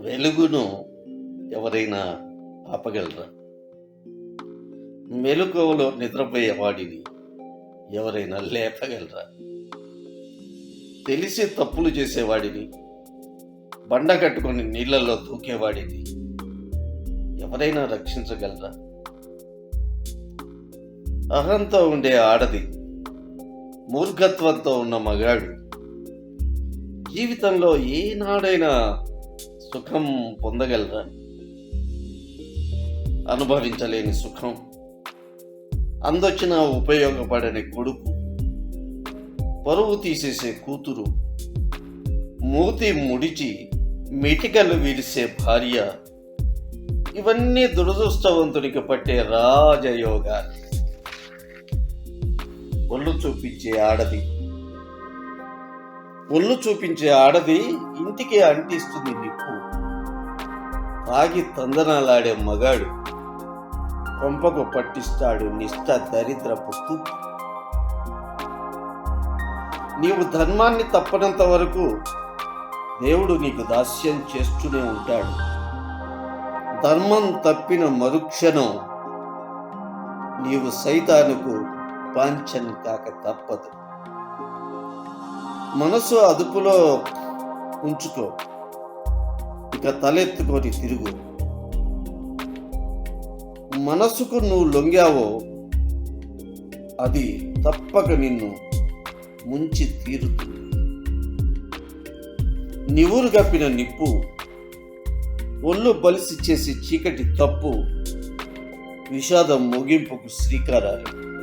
వెలుగును ఎవరైనా ఆపగలరా? మెలకువలో నిద్రపోయే వాడిని ఎవరైనా లేపగలరా? తెలిసి తప్పులు చేసేవాడిని బండ కట్టుకొని నీళ్ళల్లో దూకేవాడిని ఎవరైనా రక్షించగలరా? అహంతో ఉండే ఆడది మూర్ఖత్వంతో ఉన్న మగాడు జీవితంలో ఏనాడైనా సుఖం పొందగలరా? అనుభవించలేని సుఖం. అందొచ్చిన ఉపయోగపడని కొడుకు. పరువు తీసేసే కూతురు. మూతి ముడిచి మిటికలు విరిసే భార్య. ఇవన్నీ దురదృష్టవంతుడికి పట్టే రాజయోగాలు. ఒళ్ళు చూపించే ఆడది. ఒళ్ళు చూపించే ఆడది ఇంటికి అంటిస్తుంది నిప్పు. తాగి తందనాలాడే మగాడు. కొంపకు పట్టిస్తాడు నిష్ట దరిద్రపు తుప్పు నీవు ధర్మాన్ని తప్పనంత వరకు దేవుడు నీకు దాస్యం చేస్తూనే ఉంటాడు. ధర్మం తప్పిన మరుక్షణం నీవు సైతానుకు పాంచన్ కాక తప్పదు. మనసు అదుపులో ఉంచుకో. ఇక తలెత్తుకొని తిరుగు. మనసుకు నువ్వు లొంగావో అది తప్పక నిన్ను ముంచి తీరుతుంది. నివురు గప్పిన నిప్పు ఒళ్ళు బలిసి చేసి చీకటి తప్పు విషాదం ముగింపుకు శ్రీకారాలు.